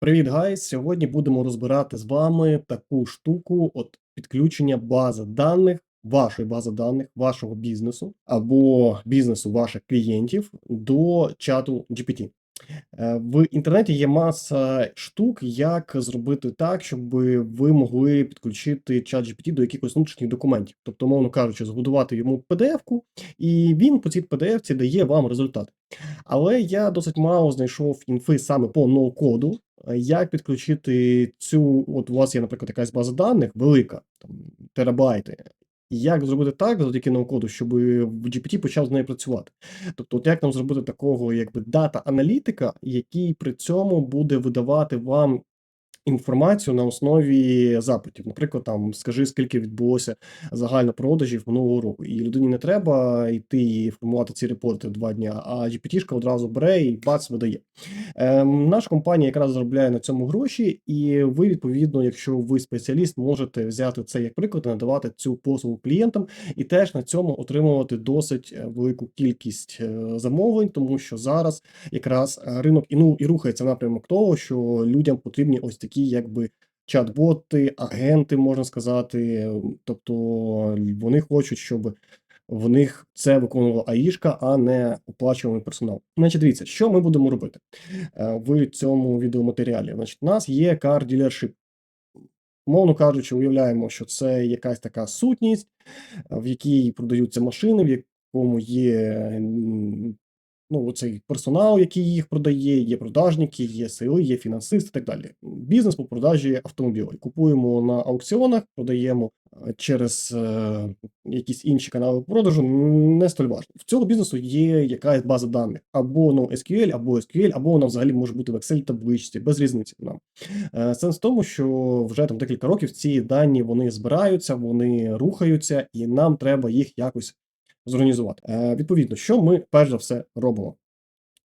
Привіт, гайс! Сьогодні будемо розбирати з вами таку штуку: от підключення бази даних, вашої бази даних, вашого бізнесу або бізнесу ваших клієнтів до чату GPT. Е, В інтернеті є маса штук, як зробити так, щоб ви могли підключити чат GPT до якихось внутрішніх документів. Тобто, мовно кажучи, збудувати йому PDF-ку, і він по цій PDF-ці дає вам результат. Але я досить мало знайшов інфи саме по ноу-коду, як підключити цю. От у вас є, наприклад, якась база даних велика, там терабайти. Як зробити так завдяки ноу-коду, щоб GPT почав з нею працювати? Тобто, от як нам зробити такого, якби дата-аналітика, який при цьому буде видавати вам інформацію на основі запитів. Наприклад, там скажи, скільки відбулося загально продажів минулого року. І людині не треба йти і формувати ці репорти два дня, а GPT-шка одразу бере і бац видає. Ем, наша компанія якраз заробляє на цьому гроші, і ви, відповідно, якщо ви спеціаліст, можете взяти це як приклад і надавати цю послугу клієнтам, і теж на цьому отримувати досить е, велику кількість е, замовлень, тому що зараз якраз е, ринок і ну і рухається напрямок того, що людям потрібні ось такі, якби. Чат-боти, агенти, можна сказати, тобто вони хочуть, щоб в них це виконувала АІшка, а не оплачуваний персонал. Значить, дивіться, що ми будемо робити е, в цьому відеоматеріалі. Значить, у нас є dealership. Мовно кажучи, уявляємо, що це якась така сутність, в якій продаються машини, в якому є ну, цей персонал, який їх продає, є продажники, є сили, є фінансисти і так далі. Бізнес по продажі автомобілів. Купуємо на аукціонах, продаємо е, через е, якісь інші канали продажу. Не столь важливо. В цього бізнесу є якась база даних або ну, SQL, або SQL, або вона взагалі може бути в Excel табличці, без різниці нам. Е, сенс в тому, що вже там декілька років ці дані вони збираються, вони рухаються, і нам треба їх якось зорганізувати. Е, Відповідно, що ми перш за все робимо?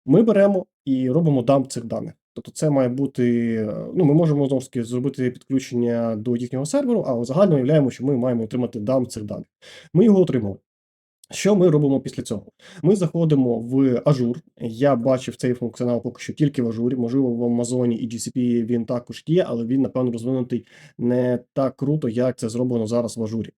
Ми беремо і робимо дамп цих даних. Тобто, це має бути. е, Ну, ми можемо знову ж таки зробити підключення до їхнього серверу, але загально уявляємо, що ми маємо отримати дам цих даних. Ми його отримали. Що ми робимо після цього? Ми заходимо в Ажур. Я бачив цей функціонал поки що тільки в Ажурі. Можливо, в Амазоні і GCP він також є, але він, напевно, розвинутий не так круто, як це зроблено зараз в Ажурі.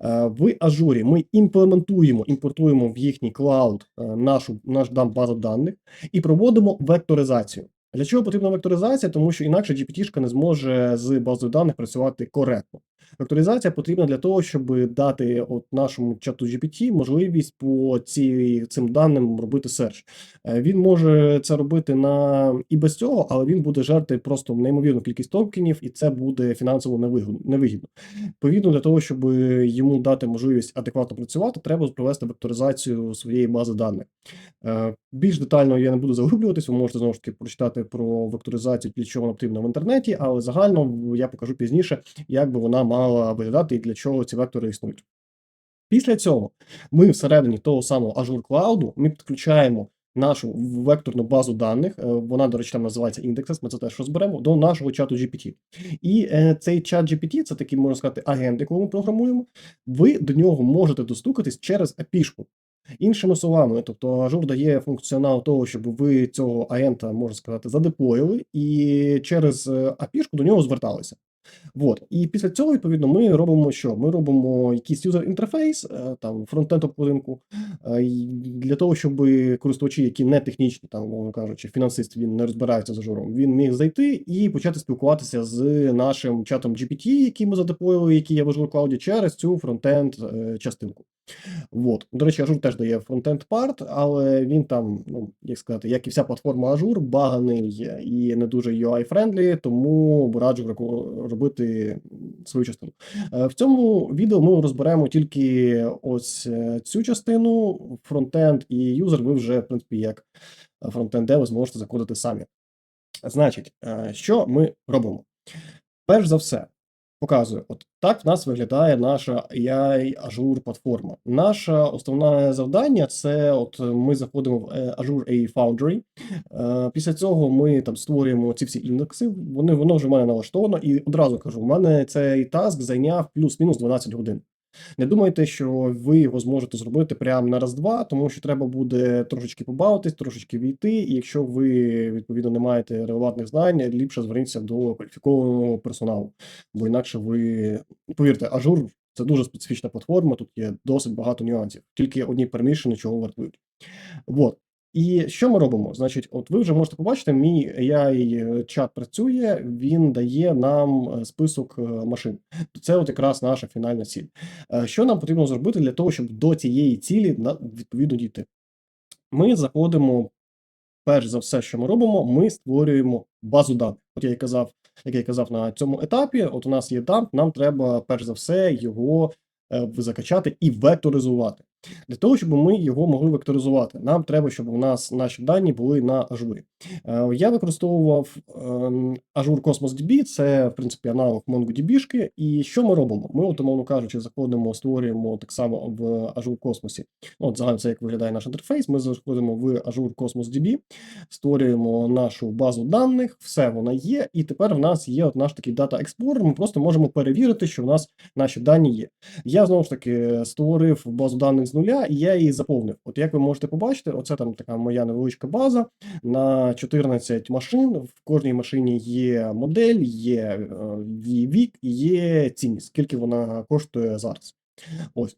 Е, В Ажурі ми імплементуємо, імпортуємо в їхній клауд е, нашу наш базу даних і проводимо векторизацію. Для чого потрібна векторизація? Тому що інакше GPT-шка не зможе з базою даних працювати коректно. Векторизація потрібна для того, щоб дати от нашому чату GPT можливість по ці, цим даним робити серч. Е, Він може це робити на і без цього, але він буде жерти просто неймовірну кількість токенів, і це буде фінансово невигідно. Відповідно, для того, щоб йому дати можливість адекватно працювати, треба провести векторизацію своєї бази даних. Е, Більш детально я не буду заглублюватись, ви можете знову ж таки прочитати про векторизацію, для чого вона потрібна в інтернеті, але загально я покажу пізніше, як би вона мала виглядати і для чого ці вектори існують. Після цього ми всередині того самого Azure Cloud ми підключаємо нашу векторну базу даних. е, Вона, до речі, там називається Indexes, ми це теж розберемо, до нашого чату GPT. І е, цей чат GPT це такий, можна сказати, агент, якого ми програмуємо. Ви до нього можете достукатись через API-шку. Іншими словами, тобто Ажур дає функціонал того, щоб ви цього агента, можна сказати, задеплоїли, і через е, API-шку до нього зверталися. Вот. І після цього, відповідно, ми робимо що? Ми робимо якийсь юзер інтерфейс, е, там фронтенд обкладинку, е, для того, щоб користувачі, які не технічні, там, мовно кажучи, фінансист, він не розбирається з ажуром, він міг зайти і почати спілкуватися з нашим чатом GPT, який ми задеплоїли, який є в Azure Cloud, через цю фронтенд е, частинку. Вот. До речі, Ажур теж дає фронтенд парт, але він там, ну як сказати, як і вся платформа Ажур, баганий і не дуже UI-френдлі, тому раджу робити свою частину. Е, В цьому відео ми розберемо тільки ось е, цю частину, фронтенд і юзер. Ви вже, в принципі, як фронтенд деви зможете закодити самі. Значить, е, що ми робимо? Перш за все, показую, от так в нас виглядає наша AI Azure платформа. Наше основне завдання це от ми заходимо в е, Azure AI Foundry. Е, Після цього ми там створюємо ці всі індекси. Вони воно вже в мене налаштовано, і одразу кажу: у мене цей таск зайняв плюс-мінус 12 годин. Не думайте, що ви його зможете зробити прямо на раз-два, тому що треба буде трошечки побавитись, трошечки війти. І якщо ви відповідно не маєте релевантних знань, ліпше зверніться до кваліфікованого персоналу, бо інакше ви повірте, ажур це дуже специфічна платформа. Тут є досить багато нюансів. Тільки одні пермішини чого вартують. Вот. І що ми робимо? Значить, от ви вже можете побачити, мій AI чат працює, він дає нам е, список е, машин. Це от якраз наша фінальна ціль. Е, Що нам потрібно зробити для того, щоб до цієї цілі відповідно дійти? Ми заходимо, перш за все, що ми робимо, ми створюємо базу даних. От я і казав, як я і казав на цьому етапі, от у нас є дамп, нам треба перш за все його е, закачати і векторизувати. Для того, щоб ми його могли векторизувати, нам треба, щоб у нас наші дані були на ажурі. Е, Я використовував Azure Cosmos DB, це в принципі аналог MongoDB. І що ми робимо? Ми, от, умовно кажучи, заходимо, створюємо так само в Azure Cosmos. Ну, От загально це як виглядає наш інтерфейс. Ми заходимо в Azure Cosmos DB, створюємо нашу базу даних, все вона є. І тепер в нас є от наш такий Data Explorer. Ми просто можемо перевірити, що в нас наші дані є. Я знову ж таки створив базу даних з нуля, і я її заповнив. От як ви можете побачити, оце там така моя невеличка база на 14 машин. В кожній машині є модель, є е, її вік, є цінність, скільки вона коштує зараз. Ось.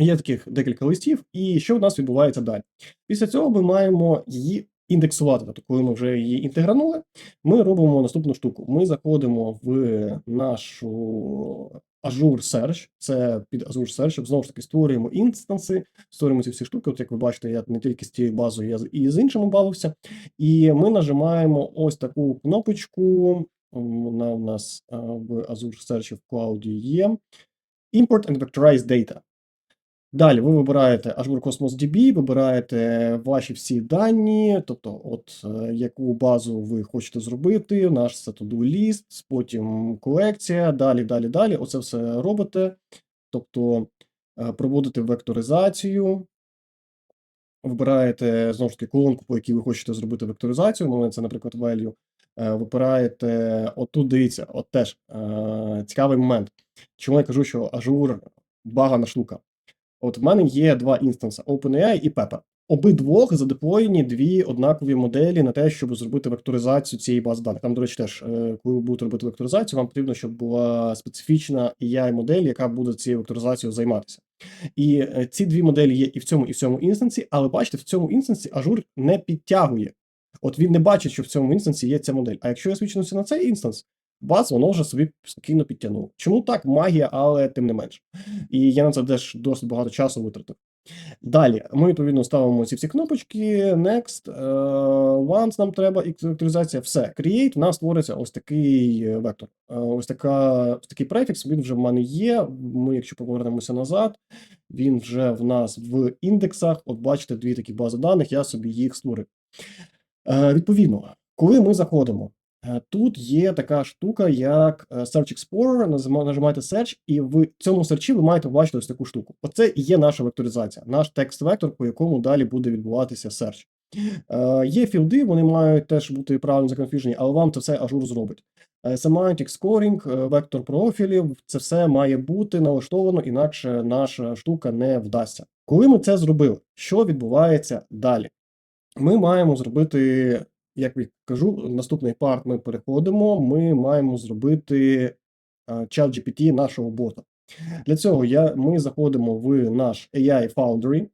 Є таких декілька листів, і що в нас відбувається далі? Після цього ми маємо її індексувати. Тобто, коли ми вже її інтегранули, ми робимо наступну штуку. Ми заходимо в нашу Azure Search, це під Azure Search, знову ж таки створюємо інстанси, створюємо ці всі штуки. От як ви бачите, я не тільки з цією базою, я і з іншими бавився. І ми нажимаємо ось таку кнопочку. Вона у нас в Azure Search в Cloud є. Import and Vectorize Data. Далі ви вибираєте Azure Cosmos DB, вибираєте ваші всі дані, тобто, от е, яку базу ви хочете зробити, наш to-do list, потім колекція, далі, далі, далі. Оце все робите. Тобто е, проводите векторизацію, вибираєте знову ж таки колонку, по якій ви хочете зробити векторизацію. Ну, це, наприклад, value. Е, Вибираєте отут, дивіться, от теж цікавий момент. Чому я кажу, що Azure багана штука. От в мене є два інстанси: OpenAI і Pepper. Обидвох задеплоєні дві однакові моделі на те, щоб зробити векторизацію цієї бази даних. Там, до речі, теж, е, коли ви будете робити векторизацію, вам потрібно, щоб була специфічна AI-модель, яка буде цією векторизацією займатися. І е, ці дві моделі є і в цьому, і в цьому інстансі, але бачите, в цьому інстансі Azure не підтягує. От він не бачить, що в цьому інстансі є ця модель. А якщо я свідчився на цей інстанс, бац, воно вже собі спокійно підтягнуло. Чому так? Магія, але тим не менш. І я на це теж досить багато часу витратив. Далі, ми відповідно ставимо ці всі кнопочки, next, е, once нам треба, векторизація, все. Create, у нас створиться ось такий е, вектор. Е, Ось, така, ось такий префікс, він вже в мене є. Ми, якщо повернемося назад, він вже в нас в індексах. От бачите, дві такі бази даних, я собі їх створив. Відповідно, коли ми заходимо, тут є така штука, як е, Search Explorer, нажимаєте Search, і в цьому серчі ви маєте побачити ось таку штуку. Оце і є наша векторизація, наш текст-вектор, по якому далі буде відбуватися. Е, Є філди, вони мають теж бути правильно законфіжені, але вам це все ажур зробить. Е, Semantic scoring, е, вектор профілів, це все має бути налаштовано, інакше наша штука не вдасться. Коли ми це зробили, що відбувається далі? Ми маємо зробити, як я кажу, наступний парт ми переходимо. Ми маємо зробити чат GPT нашого бота. Для цього я, ми заходимо в наш AI Foundry,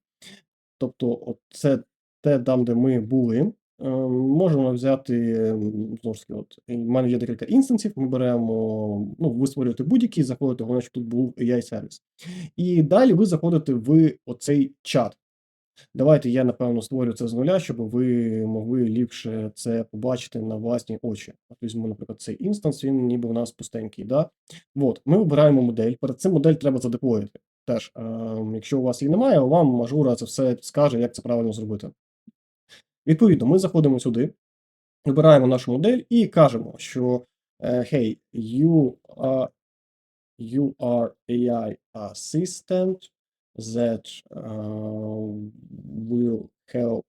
тобто, от це те, там, де ми були. Е, Можемо взяти знову ж таки, в мене є декілька інстансів. Ми беремо, ну, ви створюєте будь-який, заходите, головне, щоб тут був AI сервіс. І далі ви заходите в оцей чат. Давайте я, напевно, створю це з нуля, щоб ви могли ліпше це побачити на власні очі. Візьму, наприклад, цей інстанс, він ніби у нас пустенький. Да? От, ми вибираємо модель. Перед цим модель треба задеплоїти. Теж, е, якщо у вас її немає, вам мажура це все скаже, як це правильно зробити. Відповідно, ми заходимо сюди, вибираємо нашу модель і кажемо, що е, hey, you are, you are AI assistant that uh, will help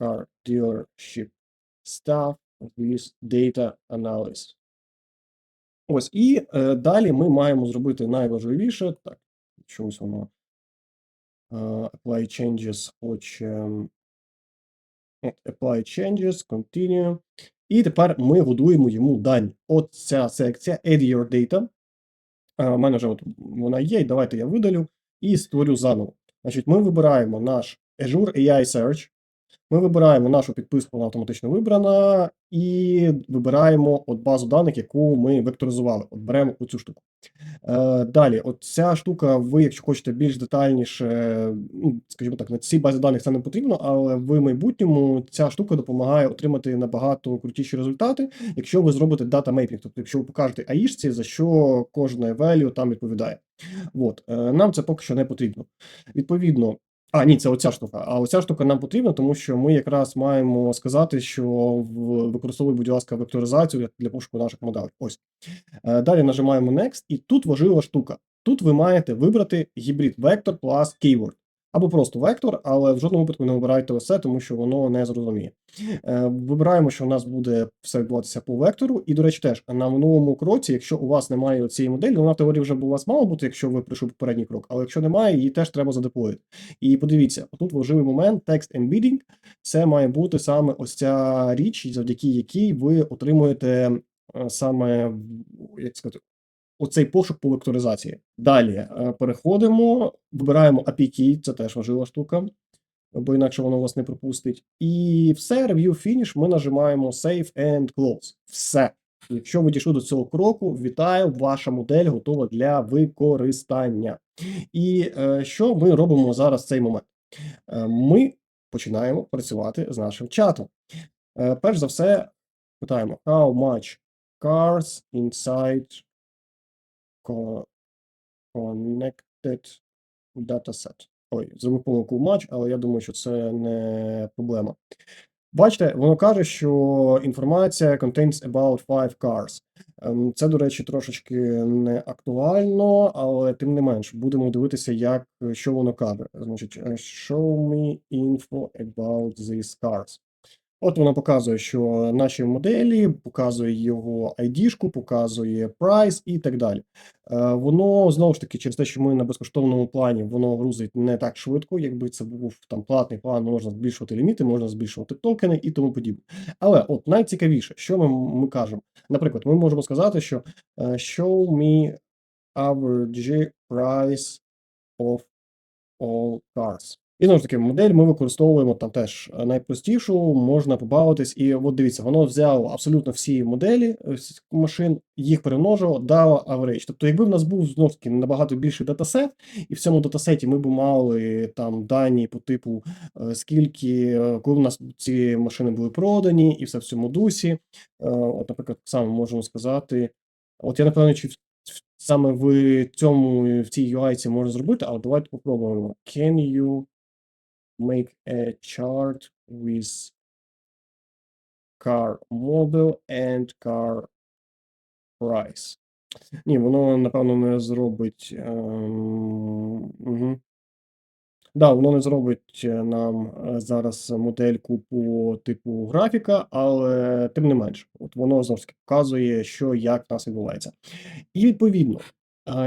car dealership staff with data analysis. Ось і е, далі ми маємо зробити найважливіше. Так, чомусь воно е, apply changes хоче. Apply changes, continue. І тепер ми годуємо йому дані. От ця секція Add your data. Е, мене вже от вона є, давайте я видалю і створю заново. Значить, ми вибираємо наш Azure AI Search. Ми вибираємо нашу підписку, вона автоматично вибрана, і вибираємо от базу даних, яку ми векторизували. От беремо оцю штуку. Е, далі, от ця штука, ви, якщо хочете більш детальніше, ну, скажімо так, на цій базі даних це не потрібно, але в майбутньому ця штука допомагає отримати набагато крутіші результати, якщо ви зробите дата мейпінг, тобто якщо ви покажете аїшці, за що кожне value там відповідає. От, е, нам це поки що не потрібно. Відповідно, а, ні, це оця штука. А оця штука нам потрібна, тому що ми якраз маємо сказати, що використовуй, будь ласка, векторизацію для- для пошуку наших моделей. Ось. Е, Далі нажимаємо Next, і тут важлива штука. Тут ви маєте вибрати гібрид вектор plus keyword. Або просто вектор, але в жодному випадку не вибирайте ось тому що воно не зрозуміє. Е, Вибираємо, що у нас буде все відбуватися по вектору. І, до речі, теж на минулому кроці, якщо у вас немає цієї моделі, вона в теорії вже у вас мала бути, якщо ви пройшли попередній крок, але якщо немає, її теж треба задеплоїти. І подивіться, тут важливий момент text embedding. Це має бути саме ось ця річ, завдяки якій ви отримуєте е, саме як сказати. Оцей пошук по векторизації. Далі е, переходимо, вибираємо API це теж важлива штука, бо інакше воно вас не пропустить. І все, review finish, ми нажимаємо Save and Close. Все. Якщо ви дійшли до цього кроку, вітаю, ваша модель готова для використання. І е, що ми робимо зараз в цей момент? Е, ми починаємо працювати з нашим чатом. Е, перш за все, питаємо: How much cars inside connected dataset? Ой, зробив помилку в матч, але я думаю, що це не проблема. Бачите, воно каже, що інформація contains about five cars. Ем, Це, до речі, трошечки не актуально, але тим не менш, будемо дивитися, як що воно каже. Значить, е, show me info about these cars. От воно показує, що наші моделі, показує його ID-шку, показує прайс і так далі. Е, Воно знову ж таки, через те, що ми на безкоштовному плані, воно грузить не так швидко, якби це був там платний план, можна збільшувати ліміти, можна збільшувати токени і тому подібне. Але от найцікавіше, що ми, ми кажемо. Наприклад, ми можемо сказати, що е, show me average price of all cars. І знову ж таки, модель ми використовуємо там теж е, найпростішу, можна побавитись. І от дивіться, воно взяло абсолютно всі моделі е, машин, їх перемножило, дало average. Тобто, якби в нас був знову таки набагато більший датасет, і в цьому датасеті ми б мали там дані по типу, е, скільки, коли в нас ці машини були продані, і все в цьому дусі. От, наприклад, само можемо сказати. От я напевно, чи саме в цьому в цій UI це можна зробити, але давайте попробуємо. Can you make a chart with car model and car price. Ні, воно, напевно, не зробить. Ем, угу. Да, воно не зробить е, нам е, зараз модельку по типу графіка, але тим не менш, от воно знову показує, що як в нас відбувається. І відповідно,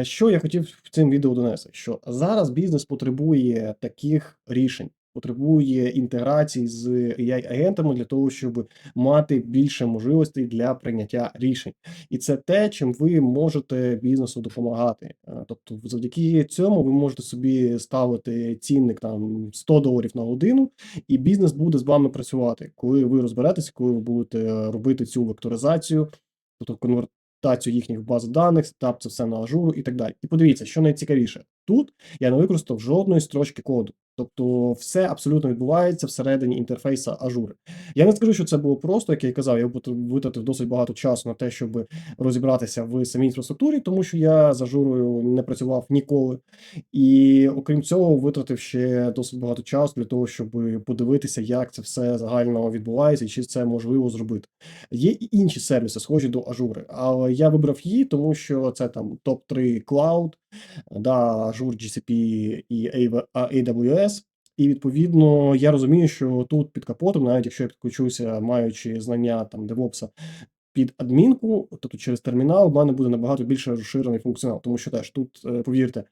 що я хотів цим відео донести, що зараз бізнес потребує таких рішень, потребує інтеграції з AI-агентами для того, щоб мати більше можливостей для прийняття рішень. І це те, чим ви можете бізнесу допомагати. Е, Тобто, завдяки цьому ви можете собі ставити цінник там 100 доларів на годину, і бізнес буде з вами працювати, коли ви розберетеся, коли ви будете робити цю векторизацію, тобто конвертацію їхніх баз даних, став це все на ажуру і так далі. І подивіться, що найцікавіше, тут я не використав жодної строчки коду. Тобто все абсолютно відбувається всередині інтерфейса ажури. Я не скажу, що це було просто, як я казав, я витратив досить багато часу на те, щоб розібратися в самій інфраструктурі, тому що я з ажурою не працював ніколи. І окрім цього, витратив ще досить багато часу для того, щоб подивитися, як це все загально відбувається і чи це можливо зробити. Є і інші сервіси, схожі до ажури, але я вибрав її, тому що це там топ-3 клауд, да, Azure, GCP і AW- AWS. І відповідно я розумію, що тут під капотом, навіть якщо я підключуся, маючи знання там DevOps під адмінку, тобто через термінал, в мене буде набагато більше розширений функціонал, тому що теж тут, е, повірте,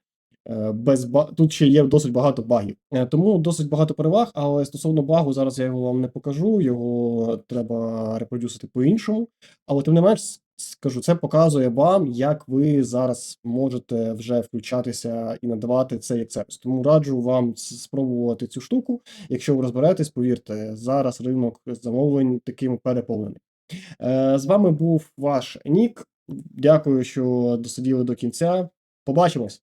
е, без ба... тут ще є досить багато багів. Е, Тому досить багато переваг, але стосовно багу, зараз я його вам не покажу, його треба репродюсити по-іншому. Але тим не менш, скажу, це показує вам, як ви зараз можете вже включатися і надавати цей сервіс. Тому раджу вам спробувати цю штуку. Якщо ви розберетесь, повірте, зараз ринок замовлень таким переповнений. Е, З вами був ваш Нік. Дякую, що досиділи до кінця. Побачимось!